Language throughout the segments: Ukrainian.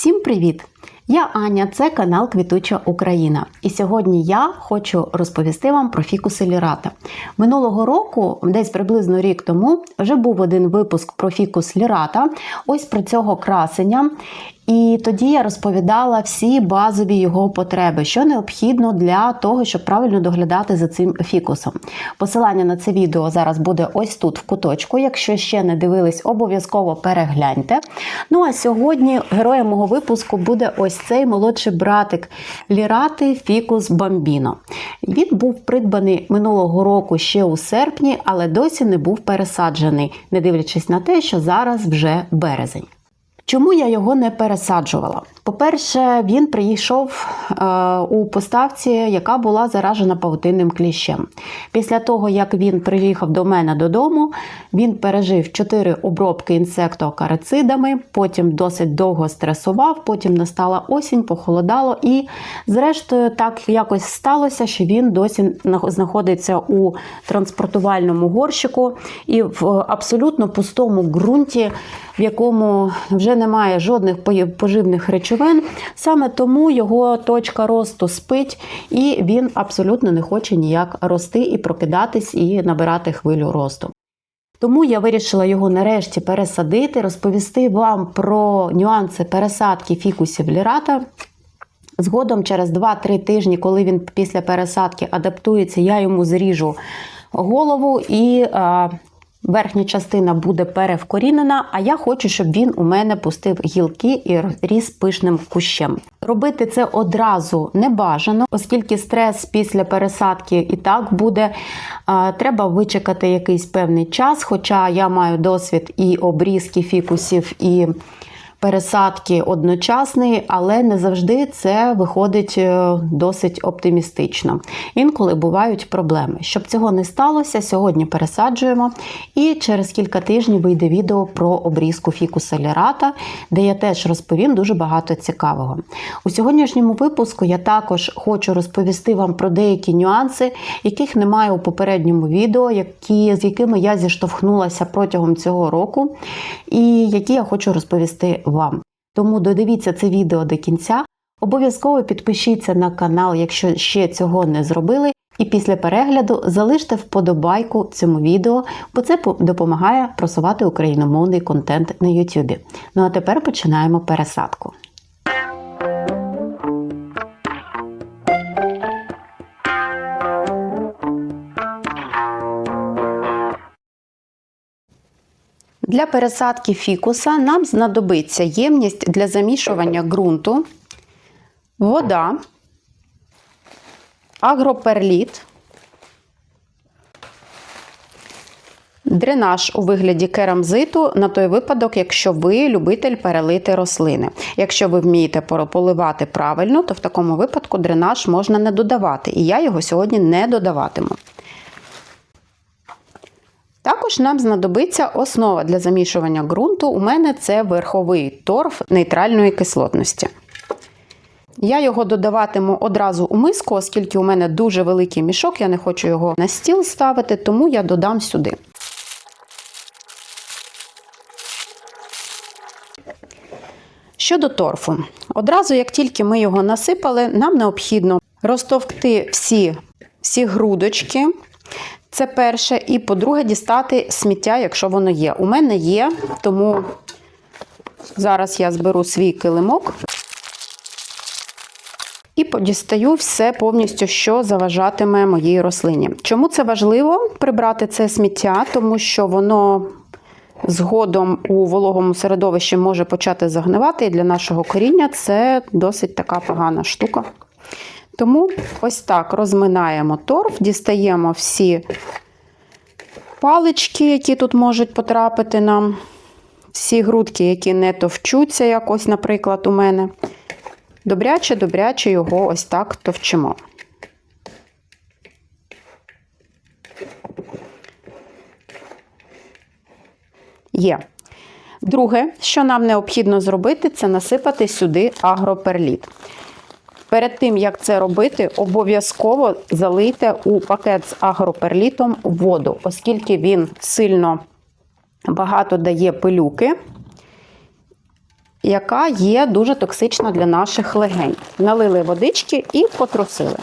Всім привіт! Я Аня, це канал Квітуча Україна. І сьогодні я хочу розповісти вам про фікуси лірата. Минулого року, десь приблизно рік тому, вже був один випуск про фікус лірата, ось про цього красення. І тоді я розповідала всі базові його потреби, що необхідно для того, щоб правильно доглядати за цим фікусом. Посилання на це відео зараз буде ось тут в куточку. Якщо ще не дивились, обов'язково перегляньте. Ну а сьогодні героєм мого випуску буде ось цей молодший братик Лірати Фікус Бамбіно. Він був придбаний минулого року ще у серпні, але досі не був пересаджений, не дивлячись на те, що зараз вже березень. Чому я його не пересаджувала? По-перше, він прийшов е, у поставці, яка була заражена павутинним кліщем. Після того, як він приїхав до мене додому, він пережив 4 обробки інсектоакарицидами, потім досить довго стресував, потім настала осінь, похолодало, і, зрештою, так якось сталося, що він досі знаходиться у транспортувальному горщику і в абсолютно пустому ґрунті, в якому вже немає жодних поживних речовин. Саме тому його точка росту спить, і він абсолютно не хоче ніяк рости і прокидатись, і набирати хвилю росту. Тому я вирішила його нарешті пересадити, розповісти вам про нюанси пересадки фікусів лірата. Згодом, через 2-3 тижні, коли він після пересадки адаптується, я йому зріжу голову і верхня частина буде перевкорінена, а я хочу, щоб він у мене пустив гілки і ріс пишним кущем. Робити це одразу не бажано, оскільки стрес після пересадки і так буде. Треба вичекати якийсь певний час, хоча я маю досвід і обрізки фікусів, і пересадки одночасний, але не завжди це виходить е, досить оптимістично. Інколи бувають проблеми. Щоб цього не сталося, сьогодні пересаджуємо. І через кілька тижнів вийде відео про обрізку фікуса лірата, де я теж розповім дуже багато цікавого. У сьогоднішньому випуску я також хочу розповісти вам про деякі нюанси, яких немає у попередньому відео, які, з якими я зіштовхнулася протягом цього року, і які я хочу розповісти вам. Тому додивіться це відео до кінця. Обов'язково підпишіться на канал, якщо ще цього не зробили. І після перегляду залиште вподобайку цьому відео, бо це допомагає просувати україномовний контент на YouTube. Ну а тепер починаємо пересадку. Для пересадки фікуса нам знадобиться ємність для замішування ґрунту, вода, агроперліт, дренаж у вигляді керамзиту на той випадок, якщо ви любитель перелити рослини. Якщо ви вмієте поливати правильно, то в такому випадку дренаж можна не додавати. І я його сьогодні не додаватиму. Також нам знадобиться основа для замішування ґрунту. У мене це верховий торф нейтральної кислотності. Я його додаватиму одразу у миску, оскільки у мене дуже великий мішок, я не хочу його на стіл ставити, тому я додам сюди. Щодо торфу, одразу, як тільки ми його насипали, нам необхідно розтовкти всі, всі грудочки. Це перше. І, по-друге, дістати сміття, якщо воно є. У мене є, тому зараз я зберу свій килимок і подістаю все повністю, що заважатиме моїй рослині. Чому це важливо прибрати це сміття? Тому що воно згодом у вологому середовищі може почати загнивати, і для нашого коріння це досить така погана штука. Тому ось так розминаємо торф, дістаємо всі палички, які тут можуть потрапити нам, всі грудки, які не товчуться, як ось, наприклад, у мене. Добряче-добряче його ось так товчимо. Є. Друге, що нам необхідно зробити, це насипати сюди агроперліт. Перед тим, як це робити, обов'язково залийте у пакет з агроперлітом воду, оскільки він сильно багато дає пилюки. яка є дуже токсична для наших легень. Налили водички і потрусили.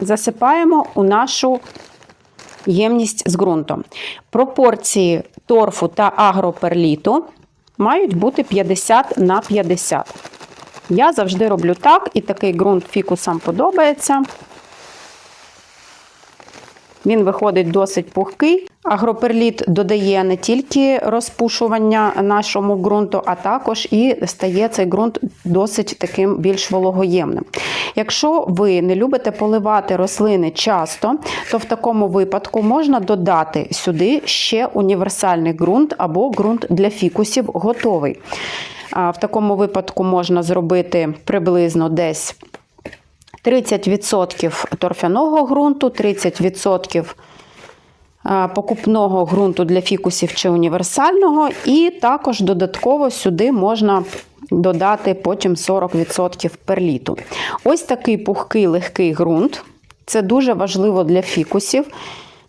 Засипаємо у нашу ємність з ґрунтом. Пропорції торфу та агроперліту мають бути 50 на 50. Я завжди роблю так, і такий ґрунт фікусам подобається. Він виходить досить пухкий. Агроперліт додає не тільки розпушування нашому ґрунту, а також і стає цей ґрунт досить таким більш вологоємним. Якщо ви не любите поливати рослини часто, то в такому випадку можна додати сюди ще універсальний ґрунт або ґрунт для фікусів готовий. В такому випадку можна зробити приблизно десь 30% торфяного ґрунту, 30% покупного ґрунту для фікусів чи універсального, і також додатково сюди можна додати потім 40% перліту. Ось такий пухкий легкий ґрунт. Це дуже важливо для фікусів,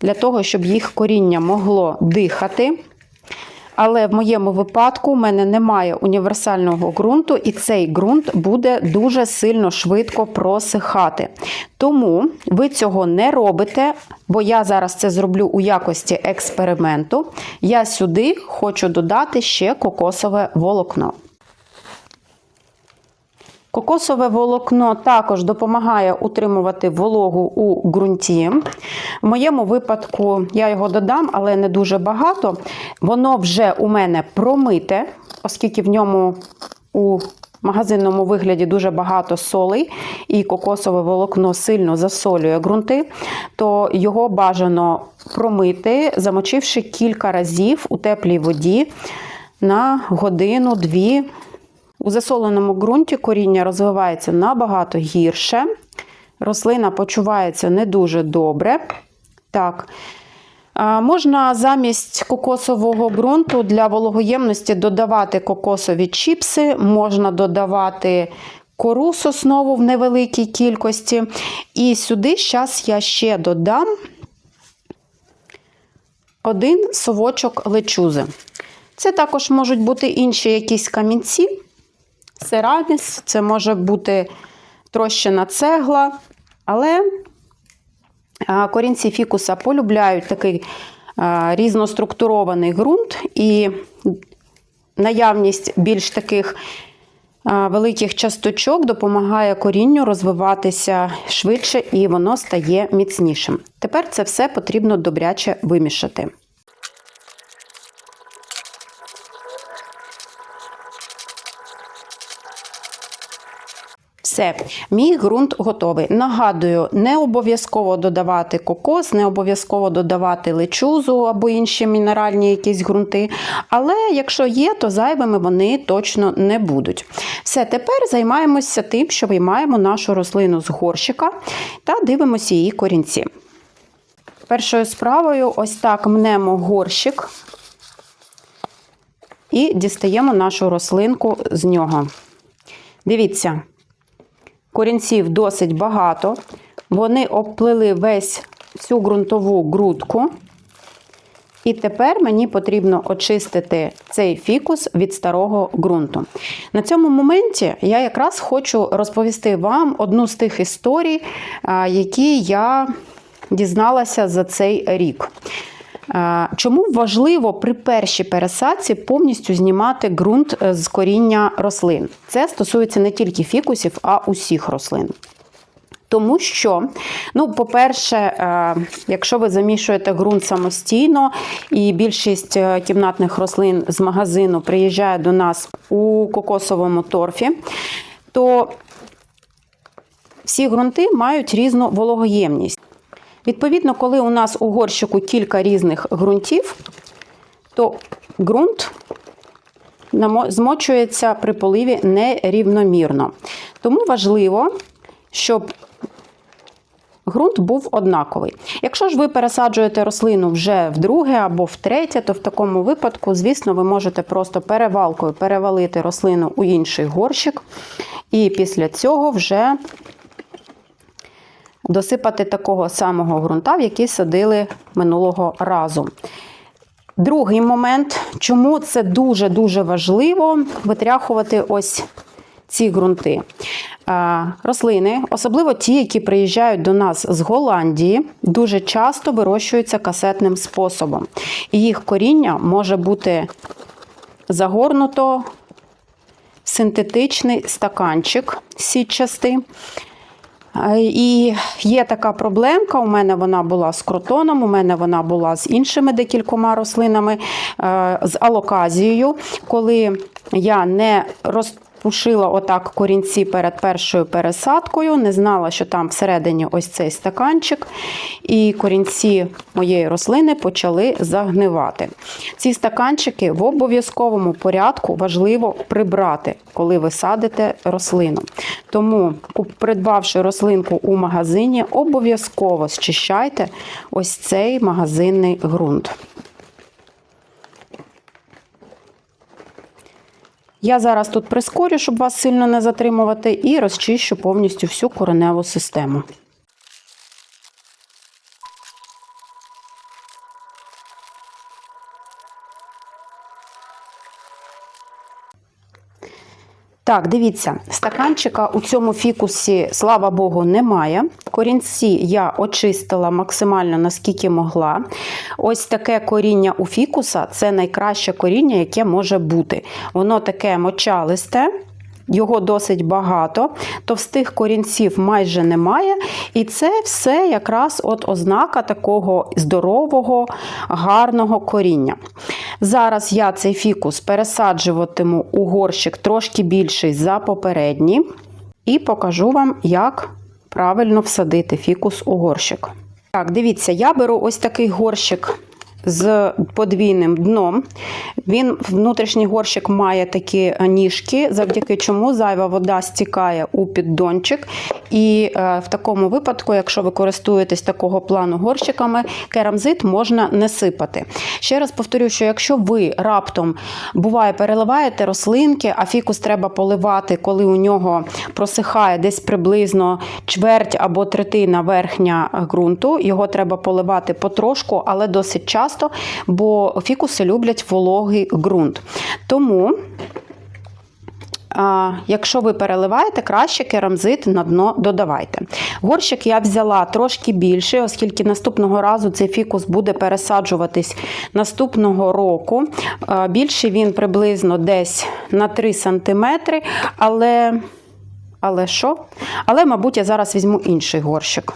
для того, щоб їх коріння могло дихати. Але в моєму випадку в мене немає універсального ґрунту, і цей ґрунт буде дуже сильно швидко просихати. Тому ви цього не робите, бо я зараз це зроблю у якості експерименту. Я сюди хочу додати ще кокосове волокно. Кокосове волокно також допомагає утримувати вологу у ґрунті. В моєму випадку я його додам, але не дуже багато. Воно вже у мене промите, оскільки в ньому у магазинному вигляді дуже багато солей, і кокосове волокно сильно засолює ґрунти, то його бажано промити, замочивши кілька разів у теплій воді на годину-дві. У засоленому ґрунті коріння розвивається набагато гірше. Рослина почувається не дуже добре. Так. Можна замість кокосового ґрунту для вологоємності додавати кокосові чіпси, можна додавати кору соснову в невеликій кількості. І сюди зараз я ще додам один совочок лечузи. Це також можуть бути інші якісь камінці. Сераміс, це може бути трощена цегла, але корінці фікуса полюбляють такий різноструктурований ґрунт і наявність більш таких великих часточок допомагає корінню розвиватися швидше і воно стає міцнішим. Тепер це все потрібно добряче вимішати. Все, мій ґрунт готовий. Нагадую, не обов'язково додавати кокос, не обов'язково додавати лечузу або інші мінеральні якісь ґрунти. Але якщо є, то зайвими вони точно не будуть. Все, тепер займаємося тим, що виймаємо нашу рослину з горщика та дивимося її корінці. Першою справою, ось так мнемо горщик і дістаємо нашу рослинку з нього. Дивіться. Корінців досить багато. Вони обплили весь всю ґрунтову грудку. І тепер мені потрібно очистити цей фікус від старого ґрунту. На цьому моменті я якраз хочу розповісти вам одну з тих історій, які я дізналася за цей рік. Чому важливо при першій пересадці повністю знімати ґрунт е, з коріння рослин? Це стосується не тільки фікусів, а усіх рослин. Тому що, ну, по-перше, е, якщо ви замішуєте ґрунт самостійно, і більшість е, кімнатних рослин з магазину приїжджає до нас у кокосовому торфі, то всі ґрунти мають різну вологоємність. Відповідно, коли у нас у горщику кілька різних ґрунтів, то ґрунт змочується при поливі нерівномірно. Тому важливо, щоб ґрунт був однаковий. Якщо ж ви пересаджуєте рослину вже вдруге або втретє, то в такому випадку, звісно, ви можете просто перевалкою перевалити рослину у інший горщик, і після цього вже досипати такого самого ґрунта, в який садили минулого разу. Другий момент, чому це дуже-дуже важливо витряхувати ось ці ґрунти. Е, Рослини, особливо ті, які приїжджають до нас з Голландії, дуже часто вирощуються касетним способом. І їх коріння може бути загорнуто в синтетичний стаканчик сітчастий. Е, І є така проблемка. У мене вона була з кротоном, у мене вона була з іншими декількома рослинами, е, з алоказією. Коли я не розпушила отак корінці перед першою пересадкою, не знала, що там всередині ось цей стаканчик, і корінці моєї рослини почали загнивати. Ці стаканчики в обов'язковому порядку важливо прибрати, коли ви садите рослину. Тому, придбавши рослинку у магазині, обов'язково зчищайте ось цей магазинний ґрунт. Я зараз тут прискорю, щоб вас сильно не затримувати, і розчищу повністю всю кореневу систему. Так, дивіться, стаканчика у цьому фікусі, слава Богу, немає. Корінці я очистила максимально наскільки могла. Ось таке коріння у фікуса це найкраще коріння, яке може бути. Воно таке мочалисте. Його досить багато, товстих корінців майже немає. І це все якраз от ознака такого здорового, гарного коріння. Зараз я цей фікус пересаджуватиму у горщик трошки більший за попередній, і покажу вам, як правильно всадити фікус у горщик. Так, дивіться, я беру ось такий горщик з подвійним дном. Він внутрішній горщик має такі ніжки, завдяки чому зайва вода стікає у піддончик. І е, в такому випадку, якщо ви користуєтесь такого плану горщиками, керамзит можна не сипати. Ще раз повторю, що якщо ви раптом буває переливаєте рослинки, а фікус треба поливати, коли у нього просихає десь приблизно чверть або третина верхня ґрунту, його треба поливати потрошку, але досить часто, бо фікуси люблять вологий ґрунт. Тому. Якщо ви переливаєте, краще керамзит на дно додавайте. Горщик я взяла трошки більше, оскільки наступного разу цей фікус буде пересаджуватись наступного року. А, Більший він приблизно десь на 3 см, але, але що? Але, мабуть, я зараз візьму інший горщик.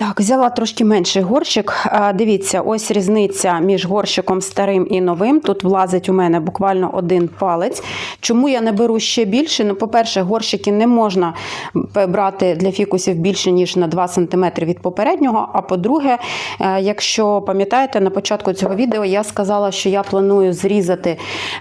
Так, взяла трошки менший горщик. Дивіться, ось різниця між горщиком старим і новим. Тут влазить у мене буквально один палець. Чому я не беру ще більше? Ну, по-перше, горщики не можна брати для фікусів більше, ніж на 2 см від попереднього. А по-друге, е, якщо пам'ятаєте, на початку цього відео я сказала, що я планую зрізати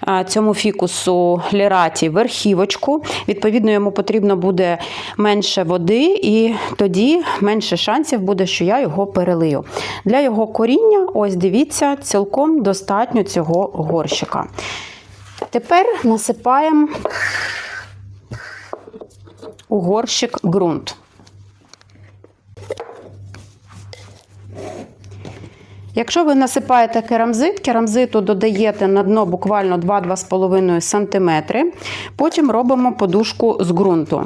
е, цьому фікусу ліраті верхівочку. Відповідно, йому потрібно буде менше води, і тоді менше шансів буде, що я його перелию. Для його коріння, ось дивіться, цілком достатньо цього горщика. Тепер насипаємо у горщик ґрунт. Якщо ви насипаєте керамзит, керамзиту додаєте на дно буквально 2-2,5 см, потім робимо подушку з ґрунту.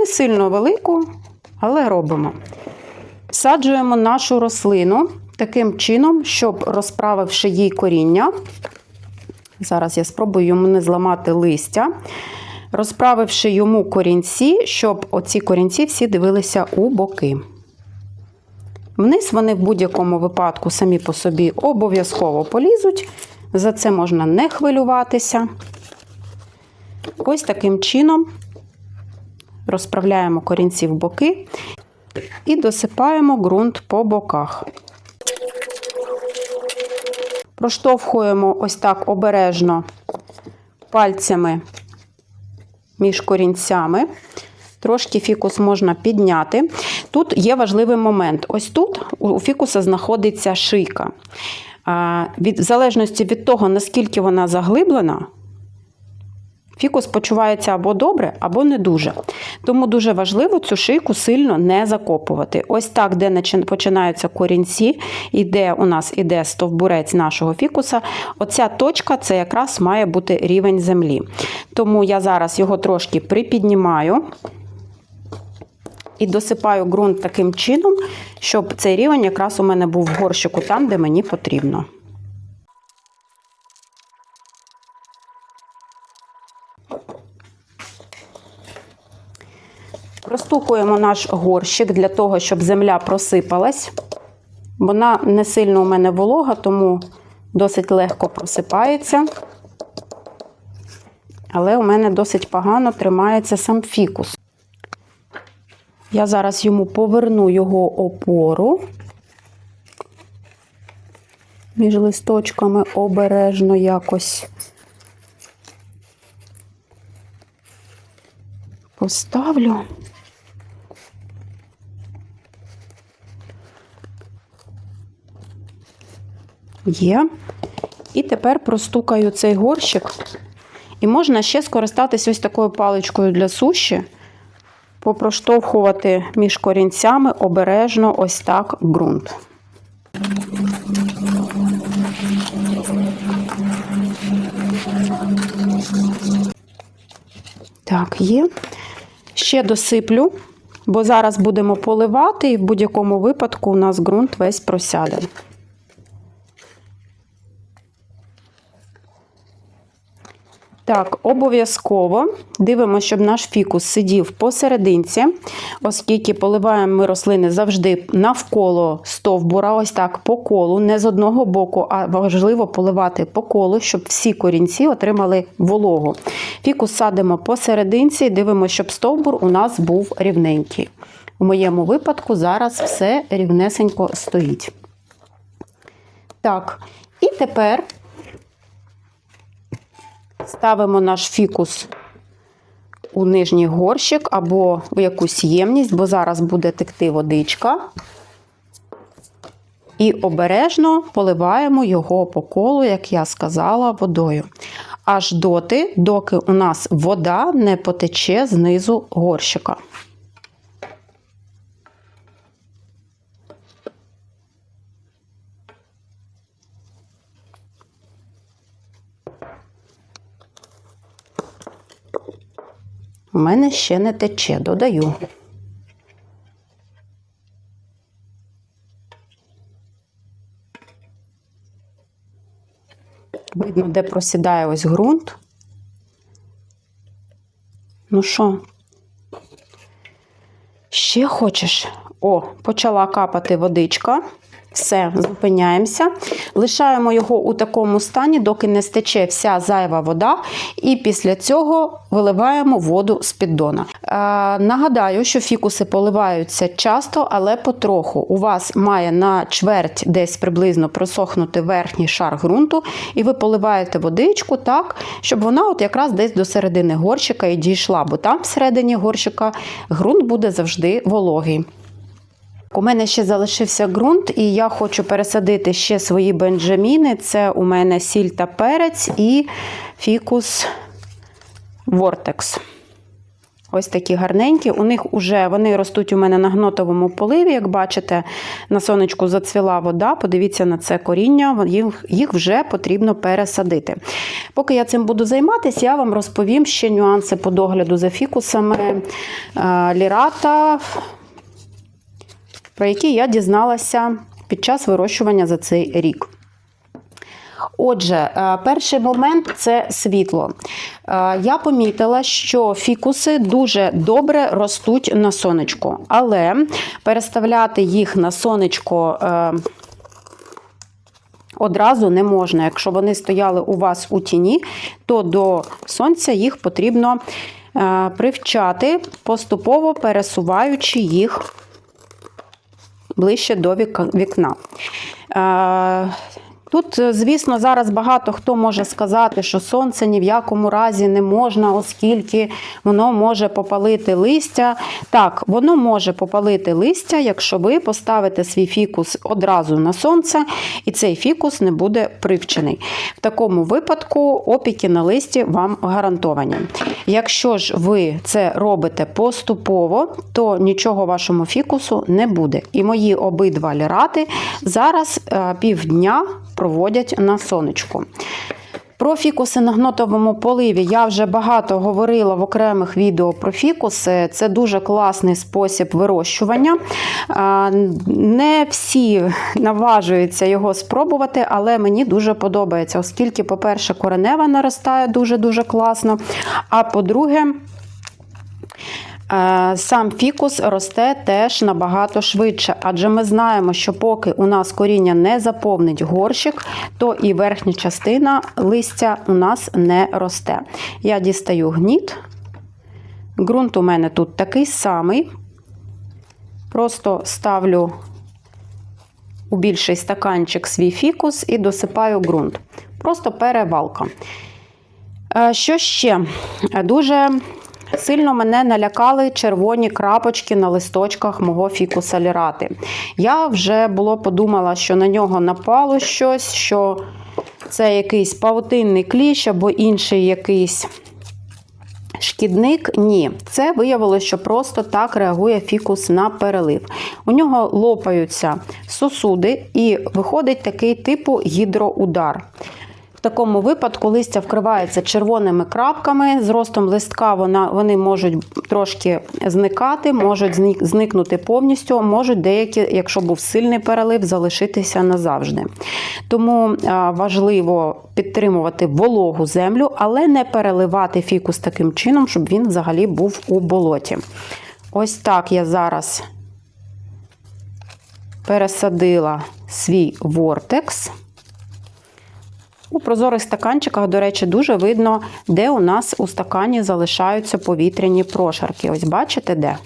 Не сильно велику, але робимо. Всаджуємо нашу рослину таким чином, щоб розправивши їй коріння. Зараз я спробую йому не зламати листя. Розправивши йому корінці, щоб оці корінці всі дивилися у боки. Вниз вони в будь-якому випадку самі по собі обов'язково полізуть. За це можна не хвилюватися. Ось таким чином розправляємо корінці в боки і досипаємо ґрунт по боках. Проштовхуємо ось так обережно пальцями між корінцями. Трошки фікус можна підняти. Тут є важливий момент. Ось тут у фікуса знаходиться шийка. В залежності від того, наскільки вона заглиблена, фікус почувається або добре, або не дуже. Тому дуже важливо цю шийку сильно не закопувати. Ось так, де починаються корінці, і де у нас іде стовбурець нашого фікуса, оця точка це якраз має бути рівень землі. Тому я зараз його трошки припіднімаю і досипаю ґрунт таким чином, щоб цей рівень якраз у мене був в горщику там, де мені потрібно. Простукуємо наш горщик для того, щоб земля просипалась. Вона не сильно у мене волога, тому досить легко просипається. Але у мене досить погано тримається сам фікус. Я зараз йому поверну його опору між листочками обережно якось поставлю. Є. І тепер простукаю цей горщик. І можна ще скористатися ось такою паличкою для суші, попроштовхувати між корінцями обережно ось так ґрунт. Так, є. Ще досиплю, бо зараз будемо поливати, і в будь-якому випадку у нас ґрунт весь просяде. Так, обов'язково дивимося, щоб наш фікус сидів посерединці, оскільки поливаємо ми рослини завжди навколо стовбура, ось так по колу, не з одного боку, а важливо поливати по колу, щоб всі корінці отримали вологу. Фікус садимо посерединці, дивимося, щоб стовбур у нас був рівненький. У моєму випадку зараз все рівнесенько стоїть. Так, і тепер Ставимо наш фікус у нижній горщик або в якусь ємність, бо зараз буде текти водичка. І обережно поливаємо його по колу, як я сказала, водою. Аж доти, доки у нас вода не потече знизу горщика. У мене ще не тече, додаю. Видно, де просідає ось ґрунт. Ну що? Ще хочеш? О, почала капати водичка. Все, зупиняємося. Лишаємо його у такому стані, доки не стече вся зайва вода, і після цього виливаємо воду з піддона. Е, нагадаю, що фікуси поливаються часто, але потроху. У вас має на чверть десь приблизно просохнути верхній шар ґрунту, і ви поливаєте водичку так, щоб вона от якраз десь до середини горщика і дійшла, бо там всередині горщика ґрунт буде завжди вологий. У мене ще залишився ґрунт, і я хочу пересадити ще свої бенджаміни. Це у мене сіль та перець і фікус Вортекс. Ось такі гарненькі. У них вже вони ростуть у мене на гнотовому поливі. Як бачите, на сонечку зацвіла вода. Подивіться на це коріння, їх, вже потрібно пересадити. Поки я цим буду займатися, я вам розповім ще нюанси по догляду за фікусами е, лірата про які я дізналася під час вирощування за цей рік. Отже, е, перший момент це світло. Е, Я помітила, що фікуси дуже добре ростуть на сонечку, але переставляти їх на сонечко е, одразу не можна. Якщо вони стояли у вас у тіні, то до сонця їх потрібно привчати, поступово пересуваючи їх ближче до вікна. Тут, е, звісно, зараз багато хто може сказати, що сонце ні в якому разі не можна, оскільки воно може попалити листя. Так, воно може попалити листя, якщо ви поставите свій фікус одразу на сонце, і цей фікус не буде привчений. В такому випадку опіки на листі вам гарантовані. Якщо ж ви це робите поступово, то нічого вашому фікусу не буде. І мої обидва лірати зараз е, півдня проводять на сонечку. Про фікуси на гнотовому поливі я вже багато говорила в окремих відео про фікуси. Це дуже класний спосіб вирощування. Не всі наважуються його спробувати, але мені дуже подобається, оскільки, по-перше, коренева наростає дуже-дуже класно. А по-друге, Сам фікус росте теж набагато швидше, адже ми знаємо, що поки у нас коріння не заповнить горщик, то і верхня частина листя у нас не росте. Я дістаю гніт. Ґрунт у мене тут такий самий. Просто ставлю у більший стаканчик свій фікус і досипаю ґрунт. Просто перевалка. Е, Що ще? Е, Дуже Сильно мене налякали червоні крапочки на листочках мого фікуса лірати. Я вже було подумала, що на нього напало щось, що це якийсь павутинний кліщ або інший якийсь шкідник. Ні, це виявилося, що просто так реагує фікус на перелив. У нього лопаються сосуди і виходить такий типу гідроудар. В такому випадку листя вкривається червоними крапками. З ростом листка вона, вони можуть трошки зникати, можуть зникнути повністю, можуть деякі, якщо був сильний перелив, залишитися назавжди. Тому важливо підтримувати вологу землю, але не переливати фікус таким чином, щоб він взагалі був у болоті. Ось так я зараз пересадила свій вортекс. У прозорих стаканчиках, до речі, дуже видно, де у нас у стакані залишаються повітряні прошарки. Ось бачите де?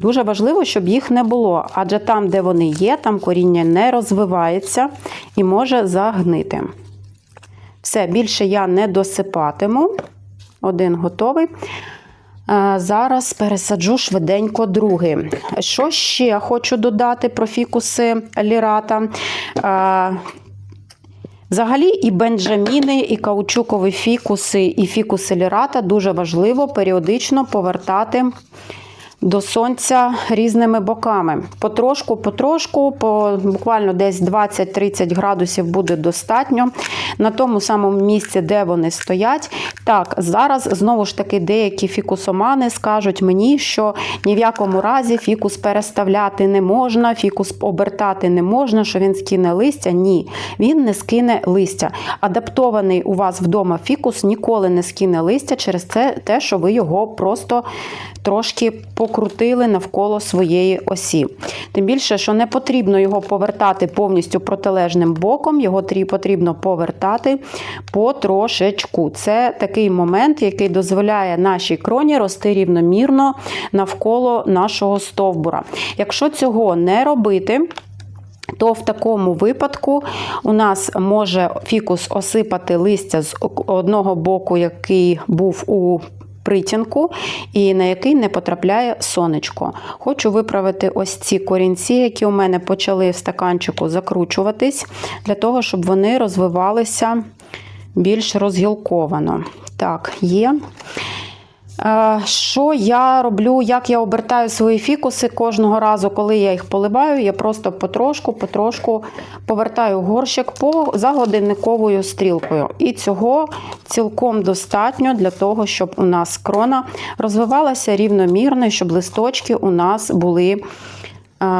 Дуже важливо, щоб їх не було, адже там, де вони є, там коріння не розвивається і може загнити. Все, більше я не досипатиму. Один готовий. Е, Зараз пересаджу швиденько другий. Що ще хочу додати про фікуси лірата? Взагалі, і бенджаміни, і каучукові фікуси, і фікуси лірата дуже важливо періодично повертати до сонця різними боками. Потрошку, потрошку, по буквально десь 20-30 градусів буде достатньо. На тому самому місці, де вони стоять. Так, зараз знову ж таки деякі фікусомани скажуть мені, що ні в якому разі фікус переставляти не можна, фікус обертати не можна, що він скине листя. Ні, він не скине листя. Адаптований у вас вдома фікус ніколи не скине листя через це те, що ви його просто трошки покрутили навколо своєї осі. Тим більше, що не потрібно його повертати повністю протилежним боком, його потрібно повертати потрошечку. Це такий момент, який дозволяє нашій кроні рости рівномірно навколо нашого стовбура. Якщо цього не робити, то в такому випадку у нас може фікус осипати листя з одного боку, який був у притінку, і на який не потрапляє сонечко. Хочу виправити ось ці корінці, які у мене почали в стаканчику закручуватись, для того, щоб вони розвивалися більш розгілковано. Так, є. Що я роблю, як я обертаю свої фікуси кожного разу, коли я їх поливаю, я просто потрошку, потрошку повертаю горщик по за годинниковою стрілкою. І цього цілком достатньо для того, щоб у нас крона розвивалася рівномірно, щоб листочки у нас були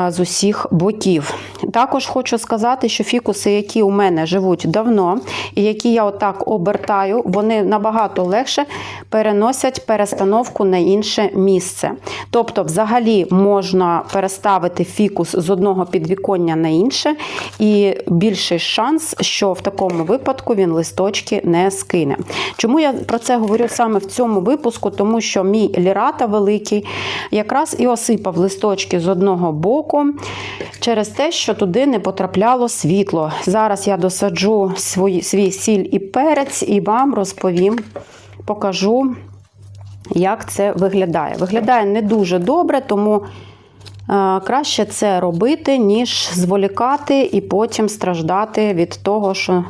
з усіх боків. Також хочу сказати, що фікуси, які у мене живуть давно, і які я отак обертаю, вони набагато легше переносять перестановку на інше місце. Тобто, взагалі можна переставити фікус з одного підвіконня на інше, і більший шанс, що в такому випадку він листочки не скине. Чому я про це говорю саме в цьому випуску? Тому що мій лірата великий якраз і осипав листочки з одного боку року через те, що туди не потрапляло світло. Зараз я досаджу свої, свій сіль і перець і вам розповім, покажу, як це виглядає. Виглядає не дуже добре, тому е, краще це робити, ніж зволікати і потім страждати від того, що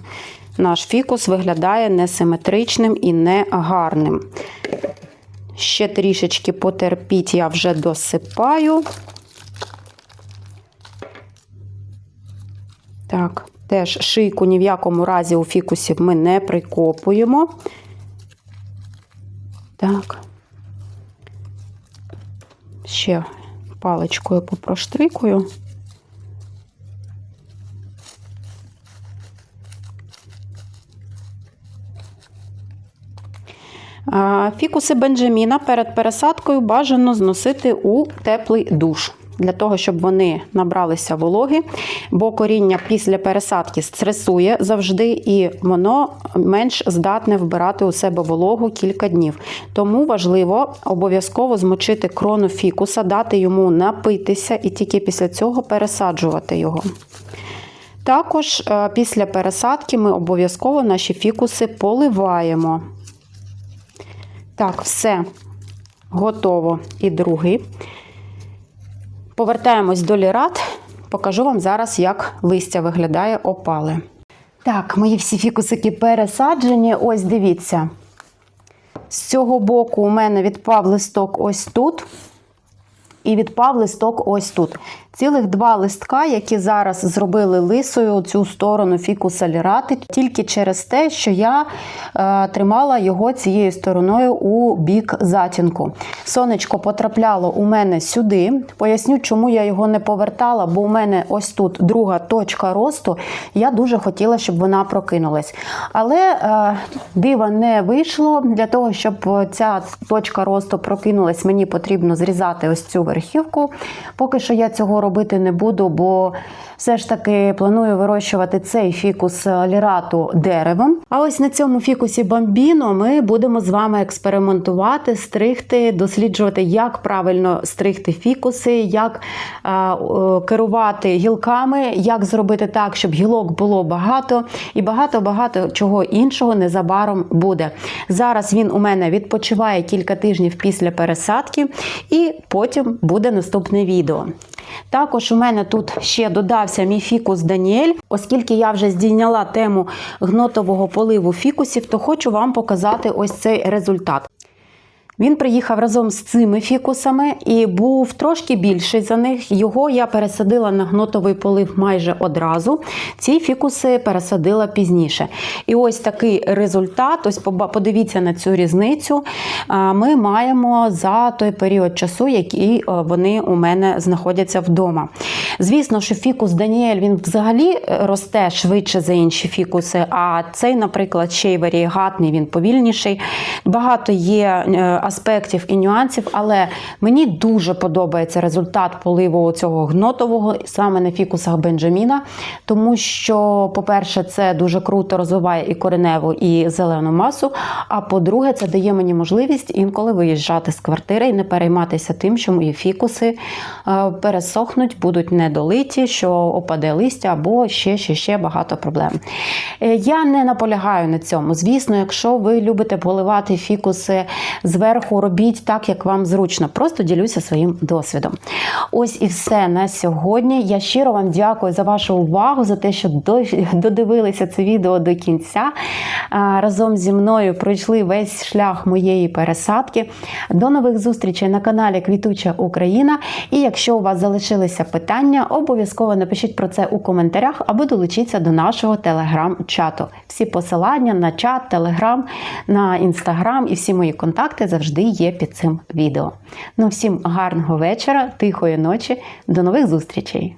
наш фікус виглядає несиметричним і негарним. Ще трішечки потерпіть, я вже досипаю. Так, теж шийку ні в якому разі у фікусів ми не прикопуємо. Так. Ще паличкою попроштрикую. Фікуси Бенджаміна перед пересадкою бажано зносити у теплий душ. Для того, щоб вони набралися вологи, бо коріння після пересадки стресує завжди, і воно менш здатне вбирати у себе вологу кілька днів. Тому важливо обов'язково змочити крону фікуса, дати йому напитися і тільки після цього пересаджувати його. Також е, після пересадки ми обов'язково наші фікуси поливаємо. Так, все готово. І другий. Повертаємось до лірат. Покажу вам зараз, як листя виглядає опали. Так, мої всі фікусики пересаджені. Ось дивіться. З цього боку у мене відпав листок ось тут. І відпав листок ось тут. Цілих два листка, які зараз зробили лисою цю сторону фікуса лірати, тільки через те, що я е, тримала його цією стороною у бік затінку. Сонечко потрапляло у мене сюди. Поясню, чому я його не повертала, бо у мене ось тут друга точка росту. Я дуже хотіла, щоб вона прокинулась. Але е, дива не вийшло. Для того, щоб ця точка росту прокинулась, мені потрібно зрізати ось цю верхівку. Поки що я цього робити не буду, бо все ж таки планую вирощувати цей фікус лірату деревом. А ось на цьому фікусі бамбіно ми будемо з вами експериментувати, стригти, досліджувати, як правильно стригти фікуси, як е, керувати гілками, як зробити так, щоб гілок було багато, і багато-багато чого іншого незабаром буде. Зараз він у мене відпочиває кілька тижнів після пересадки, і потім буде наступне відео. Також у мене тут ще додався мій фікус Даніель, оскільки я вже здійняла тему гнотового поливу фікусів, то хочу вам показати ось цей результат. Він приїхав разом з цими фікусами і був трошки більший за них. Його я пересадила на гнотовий полив майже одразу. Ці фікуси пересадила пізніше. І ось такий результат. Ось подивіться на цю різницю. Ми маємо за той період часу, який вони у мене знаходяться вдома. Звісно, що фікус Даніель він взагалі росте швидше за інші фікуси. А цей, наприклад, ще й варієгатний, він повільніший. Багато є аспектів і нюансів, але мені дуже подобається результат поливу цього гнотового саме на фікусах Бенджаміна, тому що, по-перше, це дуже круто розвиває і кореневу, і зелену масу. А по-друге, це дає мені можливість інколи виїжджати з квартири і не перейматися тим, що мої фікуси пересохнуть, будуть недолиті, що опаде листя або ще ще, ще багато проблем. Е, Я не наполягаю на цьому. Звісно, якщо ви любите поливати фікуси зверху, робіть так, як вам зручно. Просто ділюся своїм досвідом. Ось і все на сьогодні. Я щиро вам дякую за вашу увагу, за те, що додивилися це відео до кінця. Разом зі мною пройшли весь шлях моєї пересадки. До нових зустрічей на каналі Квітуча Україна. І якщо у вас залишилися питання, обов'язково напишіть про це у коментарях або долучіться до нашого телеграм-чату. Всі посилання на чат, телеграм, на інстаграм і всі мої контакти завжди є під цим відео. Ну, всім гарного вечора, тихої ночі, до нових зустрічей!